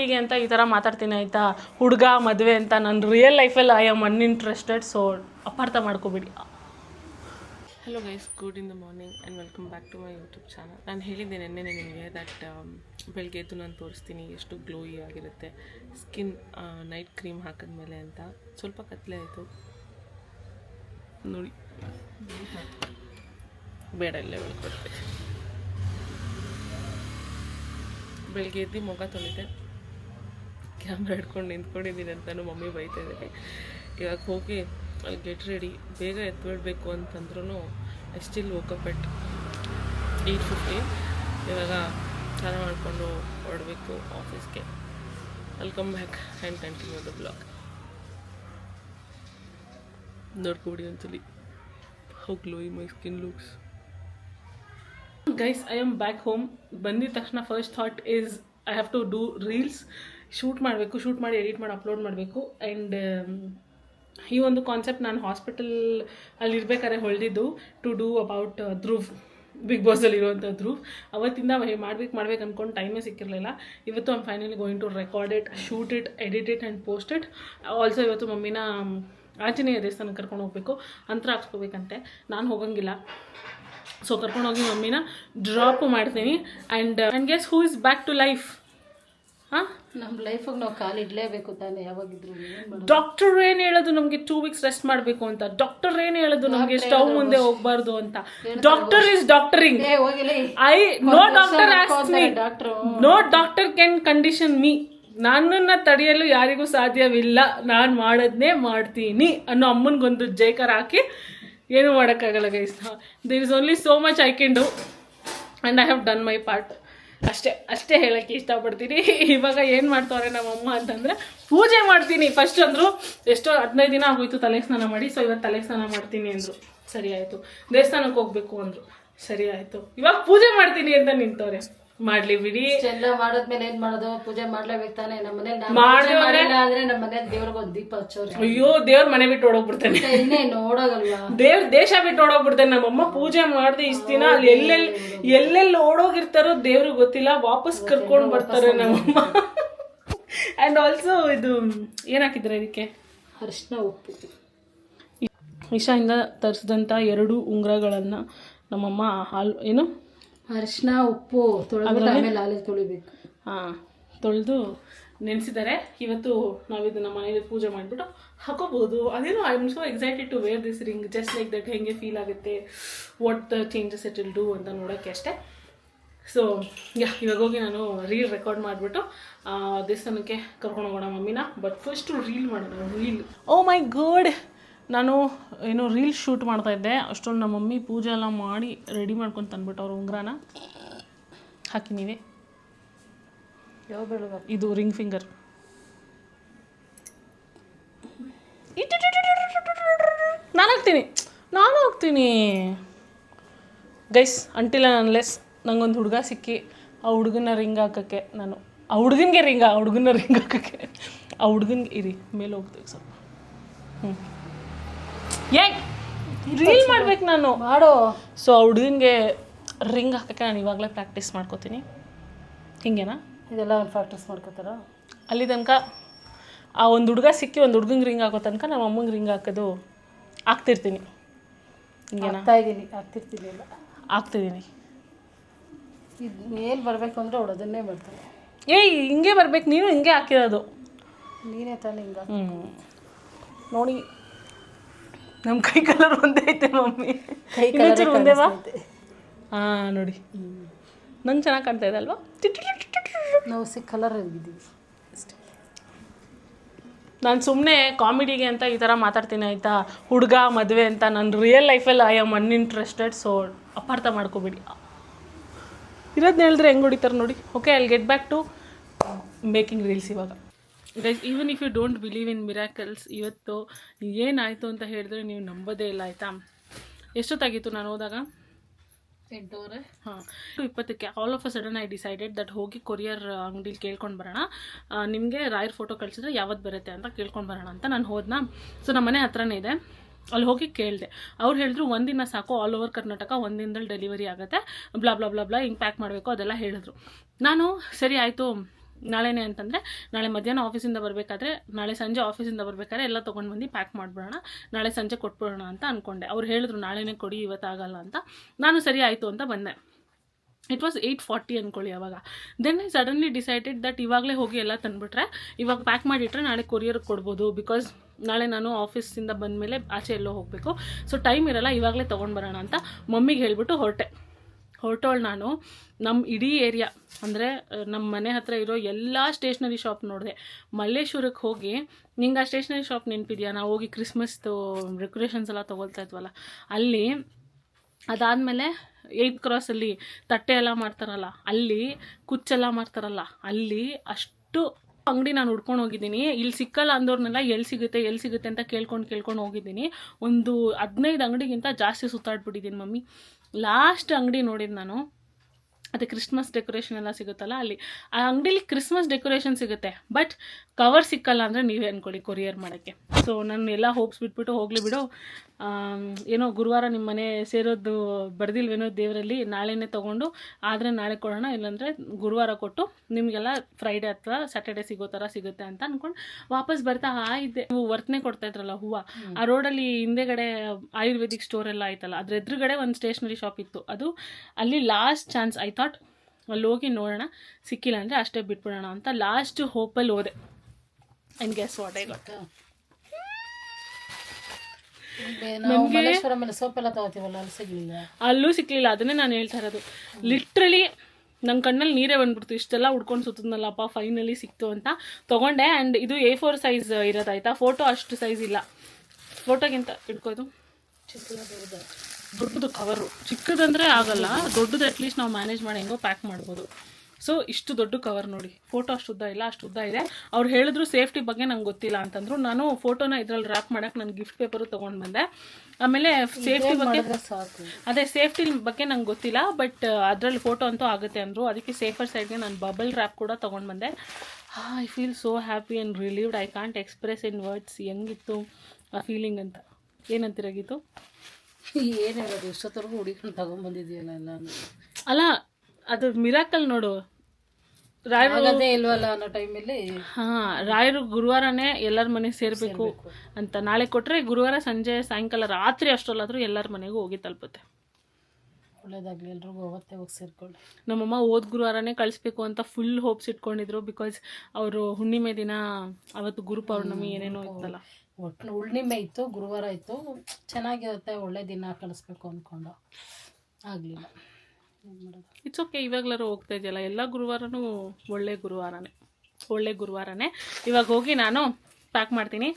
ಹೀಗೆ ಅಂತ ಈ ಥರ ಮಾತಾಡ್ತೀನಿ ಆಯಿತಾ? ಹುಡುಗ, ಮದುವೆ ಅಂತ ನನ್ನ ರಿಯಲ್ ಲೈಫಲ್ಲಿ ಐ ಆಮ್ ಅನ್ಇಂಟ್ರೆಸ್ಟೆಡ್ ಸೊ ಅಪಾರ್ಥ ಮಾಡ್ಕೋಬೇಡಿ. Hello guys good in the morning and welcome back to my YouTube channel ನಾನು ಹೇಳಿದ್ದೆ ನೆನ್ನೆ ನಿಮಗೆ ದಟ್ ಬೆಳಗ್ಗೆ ಎದ್ದು ನಾನು ತೋರಿಸ್ತೀನಿ ಎಷ್ಟು ಗ್ಲೋಯಿ ಆಗಿರುತ್ತೆ. ಸ್ಕಿನ್ ನೈಟ್ ಕ್ರೀಮ್ ಹಾಕಿದ್ಮೇಲೆ ಅಂತ. ಸ್ವಲ್ಪ ಕತ್ಲೆ ಆಯಿತು. ನೋಡಿ. ಬೇಡ, ಇಲ್ಲೇ ಕೊಟ್ಟೆ ಬೆಳಗ್ಗೆ ಎದ್ದು ಮುಖ ತೊಳಿದೆ ಕ್ಯಾಮ್ರಾ ಹಿಡ್ಕೊಂಡು ನಿಂತ್ಕೊಂಡಿದ್ದೀನಿ ಅಂತಲೂ ಮಮ್ಮಿ ಬೈತಾ ಇದ್ದಾರೆ. ಇವಾಗ ಹೋಗಿ ಅಲ್ಲಿ ಗೆಟ್ ರೆಡಿ ಬೇಗ ಎತ್ಬಿಡ್ಬೇಕು ಅಂತಂದ್ರೂ I still woke up at eight fifty ಇವಾಗ ಸ್ನಾನ ಮಾಡಿಕೊಂಡು ಹೊರಡಬೇಕು ಆಫೀಸ್ಗೆ welcome back and continue the blog ನೋಡ್ಕೊಬಿಡಿ ಒಂದ್ಸಲಿ. How glowy my skin looks guys I am back home ಬಂದಿದ ತಕ್ಷಣ first thought is I have to do reels shoot ಮಾಡಬೇಕು, shoot ಮಾಡಿ ಎಡಿಟ್ ಮಾಡಿ ಅಪ್ಲೋಡ್ ಮಾಡಬೇಕು. ಆ್ಯಂಡ್ ಈ ಒಂದು ಕಾನ್ಸೆಪ್ಟ್ ನಾನು ಹಾಸ್ಪಿಟಲ್ ಅಲ್ಲಿರ್ಬೇಕಾದ್ರೆ ಹೊಳೆದಿದ್ದು to do about Dhruv big ಬಾಸಲ್ಲಿರುವಂಥ Dhruv. ಅವತ್ತಿಂದ ಮಾಡ್ಬೇಕು ಮಾಡ್ಬೇಕು ಅಂದ್ಕೊಂಡು ಟೈಮೇ ಸಿಕ್ಕಿರಲಿಲ್ಲ. ಇವತ್ತು I'm finally going to record it shoot it edit it and post it also ಇವತ್ತು ಮಮ್ಮಿನ ಆಂಜನೇಯ ದೇವಸ್ಥಾನಕ್ಕೆ ಕರ್ಕೊಂಡು ಹೋಗಬೇಕು. ಅಂತರ ಹಾಕ್ಸ್ಕೋಬೇಕಂತೆ. ನಾನು ಹೋಗಂಗಿಲ್ಲ. ಸೊ ಕರ್ಕೊಂಡೋಗಿ ಮಮ್ಮಿನ ಡ್ರಾಪ್ ಮಾಡ್ತೀನಿ. And and guess who is back to life ನಮ್ಮ ಲೈಫಿಗೆ ನಾವು ಕಾಲು ಇಡಲೇಬೇಕು ತಾನೇ ಯಾವಾಗಿದ್ರು ಏನ್ ಮಾಡೋದು? ಡಾಕ್ಟರ್ ಏನು ಹೇಳೋದು ನಮಗೆ ಟೂ ವೀಕ್ಸ್ ರೆಸ್ಟ್ ಮಾಡಬೇಕು ಅಂತ. ಡಾಕ್ಟರ್ ಏನು ಹೇಳೋದು ನಮಗೆ ಸ್ಟವ್ ಮುಂದೆ ಹೋಗ್ಬಾರ್ದು ಅಂತ. Doctor is doctoring I know doctor no doctor can condition me ನನ್ನನ್ನು ತಡೆಯಲು ಯಾರಿಗೂ ಸಾಧ್ಯವಿಲ್ಲ. ನಾನು ಮಾಡೋದನ್ನೇ ಮಾಡ್ತೀನಿ ಅನ್ನೋ ಅಮ್ಮನಿಗೊಂದು ಜೈಕರ್ ಹಾಕಿ ಏನೂ ಮಾಡೋಕ್ಕಾಗಲ್ಲ guys there is only so much I can do and I have done my part ಅಷ್ಟೇ ಅಷ್ಟೇ ಹೇಳೋಕ್ಕೆ ಇಷ್ಟಪಡ್ತೀನಿ. ಇವಾಗ ಏನು ಮಾಡ್ತಾವ್ರೆ ನಮ್ಮಮ್ಮ ಅಂತಂದರೆ, ಪೂಜೆ ಮಾಡ್ತೀನಿ. ಫಸ್ಟ್ ಅಂದರು, ಎಷ್ಟೋ ಹದಿನೈದು ದಿನ ಆಗೋಯ್ತು ತಲೆ ಸ್ನಾನ ಮಾಡಿ ಸೊ ಇವತ್ತು ತಲೆ ಸ್ನಾನ ಮಾಡ್ತೀನಿ ಅಂದರು. ಸರಿ ಆಯಿತು. ದೇವಸ್ಥಾನಕ್ಕೆ ಹೋಗಬೇಕು ಅಂದರು. ಸರಿ ಆಯಿತು. ಇವಾಗ ಪೂಜೆ ಮಾಡ್ತೀನಿ ಅಂತ ನಿಂತವ್ರೆ. ಮಾಡಲಿ ಬಿಡಿ. ಎಲ್ಲ ಮಾಡಿದ್ಮೇಲೆ ಏನ್ ಮಾಡೋದು? ಪೂಜೆ ಮಾಡ್ಲೇಬೇಕು ತಾನೆ? ನಮ್ಮ ಮನೇಲಿ ಮಾಡಿಲ್ಲ ಅಂದ್ರೆ ನಮ್ಮ ಮನೇಲಿ ದೇವ್ರಿಗೆ ಒಂದು ದೀಪ ಹಚ್ಚೋರು. ಅಯ್ಯೋ ದೇವ್ರ ಮನೆ ಬಿಟ್ಟು ಓಡೋಗ್ಬಿಡ್ತೇನೆ. ಇನ್ನೇ ನೋಡೋಗಲ್ವಾ? ದೇವ್ರ ದೇಶ ಬಿಟ್ಟು ಓಡೋಗ್ಬಿಡ್ತೇನೆ. ನಮ್ಮಮ್ಮ ಪೂಜೆ ಮಾಡ್ದೆ ಇಷ್ಟ ದಿನ ಅಲ್ಲಿ ಎಲ್ಲೆಲ್ಲಿ ಎಲ್ಲೆಲ್ಲಿ ಓಡೋಗಿರ್ತಾರೋ ದೇವ್ರಿಗೆ ಗೊತ್ತಿಲ್ಲ. ವಾಪಸ್ ಕರ್ಕೊಂಡು ಬರ್ತಾರೆ ನಮ್ಮಮ್ಮ. ಅಂಡ್ ಆಲ್ಸೋ ಇದು ಏನಾಕಿದ್ರೆ ಹಾಕಿದ್ರೆ ಇದಕ್ಕೆ ಅರಿಶಿನ ಉಪ್ಪು. ಇಶಾಯಿಂದ ತರಿಸಿದಂಥ ಎರಡು ಉಂಗುರಗಳನ್ನು ನಮ್ಮಮ್ಮ ಹಾಲು ಏನು? ಅರಿಶಿನ ಉಪ್ಪು ತೊಳೆದ್ಬಿಟ್ಟು ಆಮೇಲೆ ತೊಳಿಬೇಕು. ಹಾಂ ತೊಳೆದು ನೆನೆಸಿದ್ದಾರೆ ಇವತ್ತು ನಾವು ಇದನ್ನ ಮನೇಲಿ ಪೂಜೆ ಮಾಡಿಬಿಟ್ಟು ಹಾಕೋಬಹುದು. ಅದೇನೋ I am so excited to wear this ring just like that ಹೆಂಗೆ ಫೀಲ್ ಆಗುತ್ತೆ what the changes it will do ಅಂತ ನೋಡೋಕ್ಕೆ ಅಷ್ಟೇ. ಸೊ ಯಾ ಇವಾಗ ಹೋಗಿ ನಾನು ರೀಲ್ ರೆಕಾರ್ಡ್ ಮಾಡಿಬಿಟ್ಟು ದೇವಸ್ಥಾನಕ್ಕೆ ಕರ್ಕೊಂಡು ಹೋಗೋಣ ಮಮ್ಮಿನ. ಬಟ್ ಫಸ್ಟು ರೀಲ್ ಮಾಡೋಣ ರೀಲ್ ಓ ಮೈ ಗಾಡ್ ನಾನು ಏನು ರೀಲ್ ಶೂಟ್ ಮಾಡ್ತಾ ಇದ್ದೆ. ಅಷ್ಟೊಂದು ನಮ್ಮ ಮಮ್ಮಿ ಪೂಜೆ ಎಲ್ಲ ಮಾಡಿ ರೆಡಿ ಮಾಡ್ಕೊಂಡು ತಂದ್ಬಿಟ್ಟು ಅವ್ರ ಉಂಗ್ರಾನ. ಹಾಕಿ ನೀವೇ. ಯಾವ ಬೆಳಗ್ಗೆ ಇದು ರಿಂಗ್ ಫಿಂಗರ್. ನಾನು ಹಾಕ್ತೀನಿ. ನಾನು ಹಾಕ್ತೀನಿ. ಗೈಸ್ ಅಂಟಿಲ್ಲ ಅನ್ಲೆಸ್ ನಂಗೊಂದು ಹುಡುಗ ಸಿಕ್ಕಿ ಆ ಹುಡುಗನ ರಿಂಗ್ ಹಾಕೋಕ್ಕೆ ನಾನು. ಆ ಹುಡುಗನಿಗೆ ರಿಂಗ್ ಆ ಹುಡುಗನ ರಿಂಗ್ ಹಾಕೋಕ್ಕೆ. ಆ ಹುಡುಗನಿಗೆ ಇರಿ ಮೇಲೆ ಹೋಗ್ತೀವಿ ಸ್ವಲ್ಪ. ಹ್ಞೂ ಏ ರೀಲ್ ಮಾಡ್ಬೇಕು ನಾನು. ಮಾಡೋ. ಸೊ ಆ ಹುಡುಗನಿಗೆ ರಿಂಗ್ ಹಾಕಕ್ಕೆ ನಾನು ಇವಾಗಲೇ ಪ್ರಾಕ್ಟೀಸ್ ಮಾಡ್ಕೋತೀನಿ. ಹಿಂಗೇನಾ? ಇದೆಲ್ಲ ಪ್ರಾಕ್ಟೀಸ್ ಮಾಡ್ಕೋತಾರ? ಅಲ್ಲಿ ತನಕ ಆ ಒಂದು ಹುಡುಗ ಸಿಕ್ಕಿ ಒಂದು ಹುಡುಗಂಗೆ ರಿಂಗ್ ಹಾಕೋ ತನಕ ನಮ್ಮ ಅಮ್ಮಂಗೆ ರಿಂಗ್ ಹಾಕೋದು ಹಾಕ್ತಿರ್ತೀನಿ ಹಿಂಗೇನಾ? ಇದ್ದೀನಿ ಆಗ್ತಿರ್ತೀನಿ ಇಲ್ಲ ಆಗ್ತಿದ್ದೀನಿ ಇದು ಏನು ಬರಬೇಕು ಅಂದ್ರೆ ಅವಳು ಅದನ್ನೇ ಮಾಡ್ತಾರೆ ಏಯ್ ಹಿಂಗೆ ಬರ್ಬೇಕು ನೀನು ಹಿಂಗೆ ಹಾಕಿರೋದು. ನೀನೇ ತಾನೇ ಹಿಂಗ ನೋಡಿ ನಮ್ಮ ಕೈ ಕಲರ್ ಒಂದೇ ಐತೆ ಮಮ್ಮಿ. ಕೈ ಕಲರ್ ಒಂದೇ ಬಾ ಕಾಣಿಸ್ತೈತೆ. ಹಾಂ ನೋಡಿ. ನಂಗೆ ಚೆನ್ನಾಗಿ ಕಾಣ್ತಾ ಇದೆ ಅಲ್ವಾ? ನಾವು ಸಿಕ್ಕ ಕಲರ್ ಅಷ್ಟೇ. ನಾನು ಸುಮ್ಮನೆ ಕಾಮಿಡಿಗೆ ಅಂತ ಈ ಥರ ಮಾತಾಡ್ತೀನಿ ಆಯಿತಾ? ಹುಡುಗ ಮದುವೆ ಅಂತ ನನ್ನ ರಿಯಲ್ ಲೈಫಲ್ಲಿ ಐ ಆಮ್ ಅನ್ಇಂಟ್ರೆಸ್ಟೆಡ್ ಸೊ ಅಪಾರ್ಥ ಮಾಡ್ಕೋಬೇಡಿ. ಇರೋದನ್ನ ಹೇಳಿದ್ರೆ ಹೆಂಗೆ ಹೊಡಿತಾರೆ ನೋಡಿ. Okay I get back to making reels ಇವಾಗ. Guys even if you don't believe in miracles ಇವತ್ತು ಏನಾಯಿತು ಅಂತ ಹೇಳಿದ್ರೆ ನೀವು ನಂಬೋದೇ ಇಲ್ಲ ಆಯಿತಾ? ಎಷ್ಟೊತ್ತಾಗಿತ್ತು ನಾನು ಹೋದಾಗ? ಎಂಟೂವರೆ. ಹಾಂ. ಇಪ್ಪತ್ತಕ್ಕೆ all of a sudden I decided that ಹೋಗಿ ಕೊರಿಯರ್ ಅಂಗಡಿಲಿ ಕೇಳ್ಕೊಂಡು ಬರೋಣ. ನಿಮಗೆ ರಾಯರ್ ಫೋಟೋ ಕಳಿಸಿದ್ರೆ ಯಾವತ್ತು ಬರುತ್ತೆ ಅಂತ ಕೇಳ್ಕೊಂಡು ಬರೋಣ ಅಂತ ನಾನು ಹೋದ್ನಾ? ಸೊ ನಮ್ಮ ಮನೆ ಹತ್ರನೇ ಇದೆ. ಅಲ್ಲಿ ಹೋಗಿ ಕೇಳಿದೆ. ಅವ್ರು ಹೇಳಿದ್ರು ಒಂದಿನ ಸಾಕು ಆಲ್ ಓವರ್ ಕರ್ನಾಟಕ ಒಂದಿನದಲ್ಲಿ ಡೆಲಿವರಿ ಆಗುತ್ತೆ. ಬ್ಲಾ ಬ್ಲಾ ಬ್ಲಾ ಬ್ಲಾ ಹಿಂಗೆ ಪ್ಯಾಕ್ ಮಾಡಬೇಕು ಅದೆಲ್ಲ ಹೇಳಿದ್ರು. ನಾನು ಸರಿ ಆಯಿತು. ನಾಳೆನೇ ಅಂತಂದರೆ ನಾಳೆ ಮಧ್ಯಾಹ್ನ ಆಫೀಸಿಂದ ಬರಬೇಕಾದ್ರೆ, ನಾಳೆ ಸಂಜೆ ಆಫೀಸಿಂದ ಬರಬೇಕಾದ್ರೆ ಎಲ್ಲ ತೊಗೊಂಡು ಬಂದು ಪ್ಯಾಕ್ ಮಾಡಿಬಿಡೋಣ. ನಾಳೆ ಸಂಜೆ ಕೊಟ್ಬಿಡೋಣ ಅಂತ ಅಂದ್ಕೊಂಡೆ ಅವ್ರು ಹೇಳಿದ್ರು, ನಾಳೆನೇ ಕೊಡಿ, ಇವತ್ತಾಗಲ್ಲ ಅಂತ. ನಾನು ಸರಿ ಆಯಿತು ಅಂತ ಬಂದೆ. ಇಟ್ ವಾಸ್ ಏಯ್ಟ್ ಫಾರ್ಟಿ ಅಂದ್ಕೊಳ್ಳಿ ಅವಾಗ. Then I suddenly decided that ಇವಾಗಲೇ ಹೋಗಿ ಎಲ್ಲ ತಂದುಬಿಟ್ರೆ, ಇವಾಗ ಪ್ಯಾಕ್ ಮಾಡಿಟ್ರೆ ನಾಳೆ ಕೊರಿಯರ್ಗೆ ಕೊಡ್ಬೋದು ಬಿಕಾಸ್ ನಾಳೆ ನಾನು ಆಫೀಸಿಂದ ಬಂದಮೇಲೆ ಆಚೆ ಎಲ್ಲೋ ಹೋಗಬೇಕು. ಸೊ ಟೈಮ್ ಇರಲ್ಲ, ಇವಾಗಲೇ ತೊಗೊಂಡು ಬರೋಣ ಅಂತ ಮಮ್ಮಿಗೆ ಹೇಳಿಬಿಟ್ಟು ಹೊರಟೆ. ಹೊರಟೋಳು ನಾನು. ನಮ್ಮ ಇಡೀ ಏರಿಯಾ, ಅಂದರೆ ನಮ್ಮ ಮನೆ ಹತ್ರ ಇರೋ ಎಲ್ಲ ಸ್ಟೇಷ್ನರಿ ಶಾಪ್ ನೋಡಿದೆ. ಮಲ್ಲೇಶ್ವರಕ್ಕೆ ಹೋಗಿ, ನಿಂಗೆ ಆ ಸ್ಟೇಷ್ನರಿ ಶಾಪ್ ನೆನಪಿದೆಯಾ? ನಾವು ಹೋಗಿ ಕ್ರಿಸ್ಮಸ್ದು ಡೆಕೋರೇಷನ್ಸ್ ಎಲ್ಲ ತೊಗೊಳ್ತಾ ಇದ್ವಲ್ಲ. ಅಲ್ಲಿ, ಅದಾದಮೇಲೆ ಏಯ್ತ್ ಕ್ರಾಸಲ್ಲಿ ತಟ್ಟೆ ಎಲ್ಲ ಮಾಡ್ತಾರಲ್ಲ, ಅಲ್ಲಿ ಕುಚ್ಚೆಲ್ಲ ಮಾಡ್ತಾರಲ್ಲ, ಅಲ್ಲಿ ಅಷ್ಟು ಅಂಗಡಿ ನಾನು ಹುಡ್ಕೊಂಡು ಹೋಗಿದ್ದೀನಿ. ಇಲ್ಲಿ ಸಿಕ್ಕಲ್ಲ ಅಂದವ್ರನ್ನೆಲ್ಲ ಎಲ್ಲಿ ಸಿಗುತ್ತೆ ಎಲ್ಲಿ ಸಿಗುತ್ತೆ ಅಂತ ಕೇಳ್ಕೊಂಡು ಕೇಳ್ಕೊಂಡು ಹೋಗಿದ್ದೀನಿ. ಒಂದು ಹದಿನೈದು ಅಂಗಡಿಗಿಂತ ಜಾಸ್ತಿ ಸುತ್ತಾಡ್ಬಿಟ್ಟಿದ್ದೀನಿ ಮಮ್ಮಿ. ಲಾಸ್ಟ್ ಅಂಗಡಿ ನೋಡಿದ್ದು ನಾನು, ಅದೇ ಕ್ರಿಸ್ಮಸ್ ಡೆಕೋರೇಷನ್ ಎಲ್ಲ ಸಿಗುತ್ತಲ್ಲ ಅಲ್ಲಿ. ಆ ಅಂಗಡಿಲಿ ಕ್ರಿಸ್ಮಸ್ ಡೆಕೋರೇಷನ್ ಸಿಗುತ್ತೆ ಬಟ್ ಕವರ್ ಸಿಕ್ಕಲ್ಲ ಅಂದರೆ ನೀವೇ ಅಂದ್ಕೊಳ್ಳಿ ಕೊರಿಯರ್ ಮಾಡೋಕ್ಕೆ. ಸೊ ನಾನು ಎಲ್ಲ ಹೋಪ್ಸ್ ಬಿಟ್ಬಿಟ್ಟು ಹೋಗಲಿ ಬಿಡು. ಏನೋ ಗುರುವಾರ ನಿಮ್ಮ ಮನೆ ಸೇರೋದು ಬರ್ದಿಲ್ವೇನೋ ದೇವರಲ್ಲಿ, ನಾಳೆನೇ ತೊಗೊಂಡು ಆದರೆ ನಾಳೆ ಕೊಡೋಣ, ಇಲ್ಲಾಂದರೆ ಗುರುವಾರ ಕೊಟ್ಟು ನಿಮಗೆಲ್ಲ ಫ್ರೈಡೇ ಅಥವಾ ಸ್ಯಾಟರ್ಡೆ ಸಿಗೋ ಥರ ಸಿಗುತ್ತೆ ಅಂತ ಅಂದ್ಕೊಂಡು ವಾಪಸ್ ಬರ್ತಾ ಇದ್ದೆ. ನೀವು ವರ್ತನೆ ಕೊಡ್ತಾ ಇದ್ರಲ್ಲ ಹೂವು, ಆ ರೋಡಲ್ಲಿ ಹಿಂದೆಗಡೆ ಆಯುರ್ವೇದಿಕ್ ಸ್ಟೋರ್ ಎಲ್ಲ ಆಯ್ತಲ್ಲ, ಅದ್ರ ಎದುರುಗಡೆ ಒಂದು ಸ್ಟೇಷ್ನರಿ ಶಾಪ್ ಇತ್ತು. ಅದು ಅಲ್ಲಿ ಲಾಸ್ಟ್ ಚಾನ್ಸ್ ಐ ಥಾಟ್ ಅಲ್ಲಿ ಹೋಗಿ ನೋಡೋಣ, ಸಿಕ್ಕಿಲ್ಲ ಅಂದರೆ ಅಷ್ಟೇ ಬಿಟ್ಬಿಡೋಣ ಅಂತ ಲಾಸ್ಟ್ ಹೋಪಲ್ಲಿ ಹೋದೆ. And guess what I got ನಾವು ಮಲ್ಲೇಶ್ವರ ಮೇಲೆ ಸೋಪ್ ಎಲ್ಲ ತಗೋತೀವಲ್ಲ ಅಲ್ಲಿ ಸಿಗ್ಲಿಲ್ಲ. ಅಲ್ಲೂ ಸಿಕ್ಕಲಿಲ್ಲ ಅದನ್ನೇ ನಾನು ಹೇಳ್ತಾ ಇರೋದು. ಲಿಟ್ರಲಿ ನನ್ನ ಕಣ್ಣಲ್ಲಿ ನೀರೇ ಬಂದ್ಬಿಡ್ತು ಇಷ್ಟೆಲ್ಲ ಉಡ್ಕೊಂಡು ಸುತ್ತದ್ನಲ್ಲಪ್ಪ ಫೈನಲಿ ಸಿಕ್ತು ಅಂತ. ತಗೊಂಡೆ ಆ್ಯಂಡ್ ಇದು ಎ ಫೋರ್ ಸೈಜ್ ಇರೋದಾಯ್ತಾ? ಫೋಟೋ ಅಷ್ಟು ಸೈಜ್ ಇಲ್ಲ. ಫೋಟೋಗಿಂತ ಇಟ್ಕೋದು ದೊಡ್ಡದು ಕವರು ಚಿಕ್ಕದಂದ್ರೆ ಆಗಲ್ಲ ದೊಡ್ಡದು ಅಟ್ಲೀಸ್ಟ್ ನಾವು ಮ್ಯಾನೇಜ್ ಮಾಡಿ ಹೆಂಗೋ ಪ್ಯಾಕ್ ಮಾಡ್ಬೋದು. ಸೊ ಇಷ್ಟು ದೊಡ್ಡ ಕವರ್ ನೋಡಿ. ಫೋಟೋ ಅಷ್ಟು ಉದ್ದ ಇಲ್ಲ ಅಷ್ಟು ಉದ್ದ ಇದೆ. ಅವ್ರು ಹೇಳಿದ್ರು ಸೇಫ್ಟಿ ಬಗ್ಗೆ ನಂಗೆ ಗೊತ್ತಿಲ್ಲ ಅಂತಂದ್ರು. ನಾನು ಫೋಟೋನ ಇದ್ರಲ್ಲಿ ರ್ಯಾಪ್ ಮಾಡೋಕೆ ನಾನು ಗಿಫ್ಟ್ ಪೇಪರು ತೊಗೊಂಡು ಬಂದೆ. ಆಮೇಲೆ ಸೇಫ್ಟಿ ಬಗ್ಗೆ ಅದೇ ಸೇಫ್ಟಿ ಬಗ್ಗೆ ನಂಗೆ ಗೊತ್ತಿಲ್ಲ ಬಟ್ ಅದರಲ್ಲಿ ಫೋಟೋ ಅಂತೂ ಆಗುತ್ತೆ ಅಂದರು. ಅದಕ್ಕೆ ಸೇಫರ್ ಸೈಡ್ಗೆ ನಾನು ಬಬಲ್ ರ್ಯಾಪ್ ಕೂಡ ತೊಗೊಂಡು ಬಂದೆ. I feel so happy and relieved I can't express in words ಹೆಂಗಿತ್ತು ಆ ಫೀಲಿಂಗ್ ಅಂತ. ಏನಂತಿರಾಗಿತ್ತು ಏನು ಇಷ್ಟೊತ್ತವರೆಗೂ ಹುಡುಕೊಂಡು ತಗೊಂಡ್ಬಂದಿದ್ಯಲ್ಲ ಎಲ್ಲಾನು ಅಲ್ಲ ಅದು ಮಿರಾಕಲ್ ನೋಡು. ರಾಯರು ಇಲ್ವಲ್ಲ ಅನ್ನೋ ಟೈಮಲ್ಲಿ ಹಾಂ ರಾಯರು ಗುರುವಾರನೇ ಎಲ್ಲರ ಮನೆಗೆ ಸೇರಬೇಕು ಅಂತ ನಾಳೆ ಕೊಟ್ಟರೆ ಗುರುವಾರ ಸಂಜೆ ಸಾಯಂಕಾಲ ರಾತ್ರಿ ಅಷ್ಟರಲ್ಲಾದರೂ ಎಲ್ಲರ ಮನೆಗೂ ಹೋಗಿ ತಲುಪುತ್ತೆ. ಒಳ್ಳೇದಾಗ್ಲಿ ಎಲ್ರಿಗೂ ಹೋಗಿ ಸೇರ್ಕೊಳ್ಳಿ. ನಮ್ಮಮ್ಮ ಓದ್ ಗುರುವಾರನೇ ಕಳಿಸ್ಬೇಕು ಅಂತ ಫುಲ್ ಹೋಪ್ಸ್ ಇಟ್ಕೊಂಡಿದ್ರು ಬಿಕಾಸ್ ಅವರು ಹುಣ್ಣಿಮೆ ದಿನ ಅವತ್ತು ಗುರು ಪೌರ್ಣಮಿ ಏನೇನೋ ಇತ್ತಲ್ಲ. ಒಟ್ಟು ಹುಣ್ಣಿಮೆ ಇತ್ತು ಗುರುವಾರ ಇತ್ತು. ಚೆನ್ನಾಗಿರುತ್ತೆ ಒಳ್ಳೆ ದಿನ ಕಳಿಸ್ಬೇಕು ಅಂದ್ಕೊಂಡು ಆಗಲಿಲ್ಲ. ಇಟ್ಸ್ ಓಕೆ ಇವಾಗ್ಲಾರು ಹೋಗ್ತಾ ಇದೆಯಲ್ಲ ಎಲ್ಲ ಗುರುವಾರನೂ ಒಳ್ಳೆ ಗುರುವಾರನೇ ಒಳ್ಳೆ ಗುರುವಾರನೇ. ಇವಾಗ ಹೋಗಿ ನಾನು ಪ್ಯಾಕ್ ಮಾಡ್ತೀನಿ.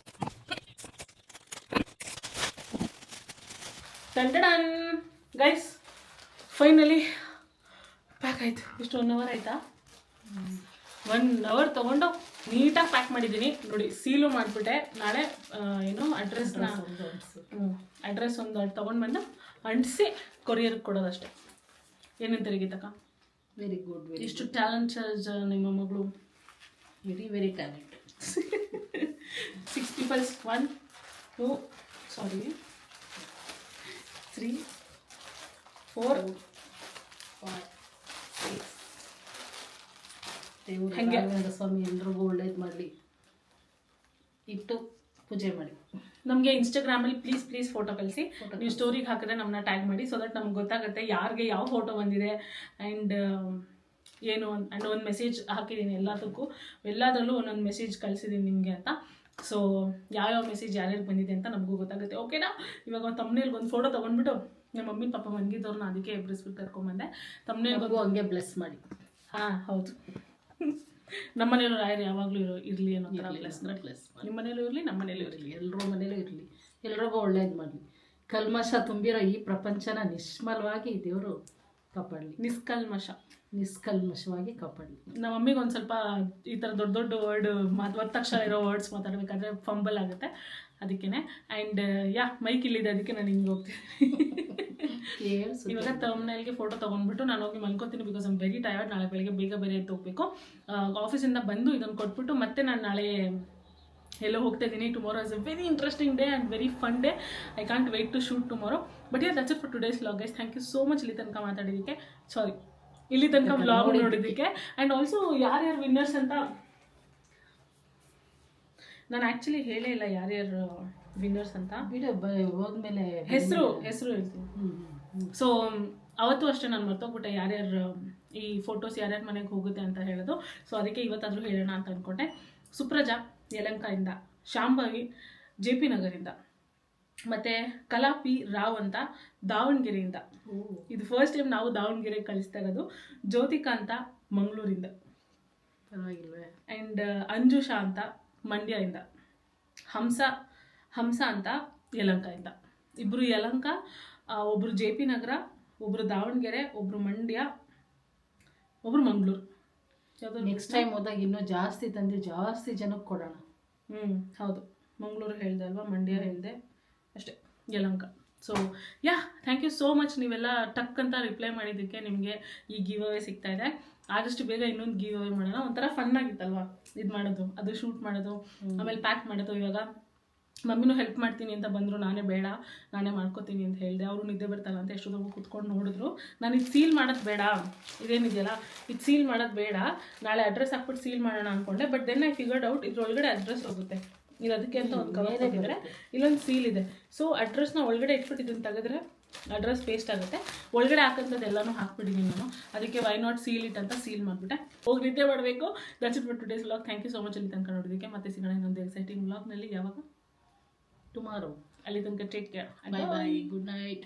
ತಂಡಡನ್ ಗೈಸ್ ಫೈನಲಿ ಪ್ಯಾಕ್ ಆಯ್ತು. ಇಷ್ಟು ಒನ್ ಅವರ್ ಆಯಿತಾ? ಒನ್ ಅವರ್ ತೊಗೊಂಡು ನೀಟಾಗಿ ಪ್ಯಾಕ್ ಮಾಡಿದ್ದೀನಿ. ನೋಡಿ ಸೀಲು ಮಾಡಿಬಿಟ್ಟೆ. ನಾಳೆ ಏನು ಅಡ್ರೆಸ್ನ ಅಡ್ರೆಸ್ ಒಂದು ತೊಗೊಂಡು ಬಂದು ಅಂಟಿಸಿ ಕೊರಿಯರ್ಗೆ ಕೊಡೋದಷ್ಟೇ. ಏನಂತ ಗೀತಕ್ಕ? ವೆರಿ ಗುಡ್ ವೆರಿ ಇಷ್ಟು ಟ್ಯಾಲೆಂಟೆಡ್ ನಿಮ್ಮ ಮಗಳು. Very very talent sixty peoples one two sorry three four ದೇವರು ಹಂಗೆ. ರಾಘವೇಂದ್ರ ಸ್ವಾಮಿ ಎಲ್ರಿಗೂ ಒಳ್ಳೇದು ಮಾಡಲಿ. ಇಟ್ಟು ಪೂಜೆ ಮಾಡಿ. ನಮಗೆ ಇನ್ಸ್ಟಾಗ್ರಾಮಲ್ಲಿ ಪ್ಲೀಸ್ ಪ್ಲೀಸ್ ಫೋಟೋ ಕಳಿಸಿ. ನೀವು ಸ್ಟೋರಿಗೆ ಹಾಕಿದ್ರೆ ನಮ್ಮನ್ನ ಟ್ಯಾಗ್ ಮಾಡಿ ಸೊ ದಟ್ ನಮ್ಗೆ ಗೊತ್ತಾಗುತ್ತೆ ಯಾರಿಗೆ ಯಾವ ಫೋಟೋ ಬಂದಿದೆ ಆ್ಯಂಡ್ ಏನು ಆ್ಯಂಡ್ ಒಂದು ಮೆಸೇಜ್ ಹಾಕಿದ್ದೀನಿ ಎಲ್ಲದಕ್ಕೂ. ಎಲ್ಲದರಲ್ಲೂ ಒಂದೊಂದು ಮೆಸೇಜ್ ಕಳಿಸಿದ್ದೀನಿ ನಿಮಗೆ ಅಂತ. ಸೊ ಯಾವ್ಯಾವ ಮೆಸೇಜ್ ಯಾರ್ಯಾರು ಬಂದಿದೆ ಅಂತ ನಮಗೂ ಗೊತ್ತಾಗುತ್ತೆ. ಓಕೆನಾ ಇವಾಗ ಒಂದು ತಮ್ಮನೇಲಿ ಒಂದು ಫೋಟೋ ತೊಗೊಂಡ್ಬಿಟ್ಟು ನಮ್ಮ ಮಮ್ಮಿ ಪಾಪ ಮನ್ಗಿದ್ದವ್ರನ್ನ ಅದಕ್ಕೆ ಎಬ್ರಿಸ್ಬಿಟ್ಟು ಕರ್ಕೊಂಬಂದೆ. ತಮ್ಮನೇಲಿ ಹಂಗೆ ಬ್ಲೆಸ್ ಮಾಡಿ. ಹಾಂ ಹೌದು. ನಮ್ಮ ಮನೇಲೂ ರಾಯರು ಯಾವಾಗಲೂ ಇರೋ ಇರಲಿ ಅನ್ನೋ ಥರ ಪ್ಲಸ್ ಪ್ಲಸ್ ನಿಮ್ಮ ಮನೇಲೂ ಇರಲಿ ನಮ್ಮ ಮನೇಲೂ ಇರಲಿ ಎಲ್ಲರೂ ಎಲ್ಲರ ಮನೇಲೂ ಇರಲಿ. ಎಲ್ರಿಗೂ ಒಳ್ಳೇದು ಮಾಡಲಿ. ಕಲ್ಮಶ ತುಂಬಿರೋ ಈ ಪ್ರಪಂಚನ ನಿಷ್ಮಲವಾಗಿ ದೇವರು ಕಾಪಾಡಲಿ. ನಿಷ್ಕಲ್ಮಶ. ನಿಷ್ಕಲ್ಮಶವಾಗಿ ಕಾಪಾಡಲಿ. ನಮ್ಮ ಮಮ್ಮಿಗೆ ಒಂದು ಸ್ವಲ್ಪ ಈ ಥರ ದೊಡ್ಡ ದೊಡ್ಡ ವರ್ಡ್ ಮಾತು ಒತ್ತಕ್ಷರ ಇರೋ ವರ್ಡ್ಸ್ ಮಾತಾಡಬೇಕಾದ್ರೆ ಫಂಬಲ್ ಆಗುತ್ತೆ. ಅದಕ್ಕೇನೆ. ಆ್ಯಂಡ್ ಯಾ ಮೈಕ್ ಇಲ್ಲಿದೆ ಅದಕ್ಕೆ ನಾನು ಹಿಂಗೆ ಹೋಗ್ತೀನಿ. ಇವಾಗ ತಮ್ಮನೇಲಿಗೆ ಫೋಟೋ ತೊಗೊಂಡ್ಬಿಟ್ಟು ನಾನು ಹೋಗಿ ಮಲ್ಕೋತೀನಿ ಬಿಕಾಸ್ ಐಮ್ ವೆರಿ ಟಯರ್ಡ್ ನಾಳೆ ಬೆಳಗ್ಗೆ ಬೇಗ ಬೇರೆ ಎದ್ದು ಹೋಗ್ಬೇಕು. ಆಫೀಸಿಂದ ಬಂದು ಇದನ್ನು ಕೊಟ್ಬಿಟ್ಟು ಮತ್ತೆ ನಾನು ನಾಳೆ ಎಲ್ಲೋ ಹೋಗ್ತಾ ಇದ್ದೀನಿ. Tomorrow is a very interesting day and very fun day I can't wait to shoot tomorrow but yeah that's it for today's log guys thank you so much ಇಲ್ಲಿ ತನಕ ಮಾತಾಡಿದ್ದಕ್ಕೆ. ಸಾರಿ ಇಲ್ಲಿ ತನಕ ಬ್ಲಾಗ್ ನೋಡಿದ್ದಕ್ಕೆ. ಆ್ಯಂಡ್ ಆಲ್ಸೋ ಯಾರ್ಯಾರು winners ಅಂತ ನಾನು actually ಹೇಳೇ ಇಲ್ಲ ಯಾರ್ಯಾರು ವಿನ್ನರ್ಸ್ ಅಂತ. ವಿಡಿಯೋ ಹೋದ್ಮೇಲೆ ಹೆಸರು ಹೆಸರು ಹೇಳ್ತೀನಿ. ಸೊ ಅವತ್ತು ಅಷ್ಟೇ ನಾನು ಮರ್ತೋಗ್ಬಿಟ್ಟೆ. ಯಾರ್ಯಾರು ಈ ಫೋಟೋಸ್ ಯಾರ್ಯಾರ ಮನೆಗೆ ಹೋಗುತ್ತೆ ಅಂತ ಹೇಳೋದು. ಸೊ ಅದಕ್ಕೆ ಇವತ್ತಾದರೂ ಹೇಳೋಣ ಅಂತ ಅಂದ್ಕೊಂಡೆ ಸುಪ್ರಜಾ ಯಲಂಕಾಯಿಂದ ಶಾಂಭವಿ ಜೆ ಪಿ ನಗರಿಂದ ಮತ್ತು ಕಲಾ ಪಿ ರಾವ್ ಅಂತ ದಾವಣಗೆರೆಯಿಂದ. ಇದು ಫಸ್ಟ್ ಟೈಮ್ ನಾವು ದಾವಣಗೆರೆಗೆ ಕಳಿಸ್ತಾ ಇರೋದು. ಜ್ಯೋತಿಕಾ ಅಂತ ಮಂಗಳೂರಿಂದ. ಪರವಾಗಿಲ್ವೇ. ಆ್ಯಂಡ್ ಅಂಜುಷಾ ಅಂತ ಮಂಡ್ಯದಿಂದ. ಹಂಸ ಹಂಸ ಅಂತ ಯಲಂಕದಿಂದ. ಇಬ್ಬರು ಯಲಂಕ ಒಬ್ಬರು ಜೆ ಪಿ ನಗರ ಒಬ್ಬರು ದಾವಣಗೆರೆ ಒಬ್ಬರು ಮಂಡ್ಯ ಒಬ್ಬರು ಮಂಗಳೂರು. ಯಾವುದು ನೆಕ್ಸ್ಟ್ ಟೈಮ್ ಹೋದಾಗ ಇನ್ನೂ ಜಾಸ್ತಿ ತಂದು ಜಾಸ್ತಿ ಜನಕ್ಕೆ ಕೊಡೋಣ. ಹ್ಞೂ ಹೌದು. ಮಂಗಳೂರು ಹೇಳ್ದೆ ಅಲ್ವಾ ಮಂಡ್ಯ ಹೇಳಿದೆ. ಅಷ್ಟೇ Yelahanka. So yeah thank you so much ನೀವೆಲ್ಲ ಟಕ್ ಅಂತ ರಿಪ್ಲೈ ಮಾಡಿದ್ದಕ್ಕೆ ನಿಮಗೆ ಈ ಗಿವ್ ಅವೇ ಸಿಗ್ತಾ ಇದೆ. ಆದಷ್ಟು ಬೇಗ ಇನ್ನೊಂದು ಗಿವ್ ಅವೇ ಮಾಡೋಣ. ಒಂಥರ ಫನ್ ಆಗಿತ್ತಲ್ವಾ? ಇದು ಮಾಡೋದು ಅದು ಶೂಟ್ ಮಾಡೋದು ಆಮೇಲೆ ಪ್ಯಾಕ್ ಮಾಡೋದು ಇವಾಗ. ಮಮ್ಮಿನೂ ಹೆಲ್ಪ್ ಮಾಡ್ತೀನಿ ಅಂತ ಬಂದರು ನಾನೇ ಬೇಡ ನಾನೇ ಮಾಡ್ಕೋತೀನಿ ಅಂತ ಹೇಳಿದೆ. ಅವರು ನಿದ್ದೆ ಬರ್ತಾರ ಅಂತ ಎಷ್ಟೊತ್ತವರೆಗೂ ಕುತ್ಕೊಂಡು ನೋಡಿದ್ರು. ನಾನು ಇದು ಸೀಲ್ ಮಾಡೋದು ಬೇಡ. ಇದೇನಿದೆಯಲ್ಲ ಇದು ಸೀಲ್ ಮಾಡೋದು ಬೇಡ. ನಾಳೆ ಅಡ್ರೆಸ್ ಹಾಕ್ಬಿಟ್ಟು ಸೀಲ್ ಮಾಡೋಣ ಅಂದ್ಕೊಂಡೆ but then I figured out ಇದ್ರೊಳಗಡೆ ಅಡ್ರೆಸ್ ಹೋಗುತ್ತೆ. ಇದು ಅದಕ್ಕೆ ಅಂತ ಒಂದು ಕವರ್ ಕೊಟ್ಟಿದ್ದಾರೆ ಇಲ್ಲೊಂದು ಸೀಲ್ ಇದೆ. ಸೊ ಅಡ್ರೆಸ್ನ ಒಳಗಡೆ ಇಟ್ಬಿಟ್ಟು ಇದನ್ನು ತೆಗೆದ್ರೆ ಅಡ್ರೆಸ್ ಪೇಸ್ಟ್ ಆಗುತ್ತೆ. ಒಳಗಡೆ ಹಾಕಂಥದ್ದು ಎಲ್ಲನೂ ಹಾಕ್ಬಿಟ್ಟಿದ್ದೀನಿ ನಾನು. ಅದಕ್ಕೆ ವೈ ನಾಟ್ ಸೀಲ್ ಇಟ್ ಅಂತ ಸೀಲ್ ಮಾಡಿಬಿಟ್ಟೆ. ಹೋಗಿ ನಿದ್ದೆ ಮಾಡಬೇಕು. That's it for today's vlog thank you so much ಅಲ್ಲಿ ತನಕ ನೋಡೋದಕ್ಕೆ ಮತ್ತೆ ಸಿಗೋಣ ಇನ್ನೊಂದು ಎಕ್ಸೈಟಿಂಗ್ ವ್ಲಾಗ್ನಲ್ಲಿ ಯಾವಾಗ? ಟುಮಾರೋ ಅಲ್ಲಿ ತನಕ take care bye bye good night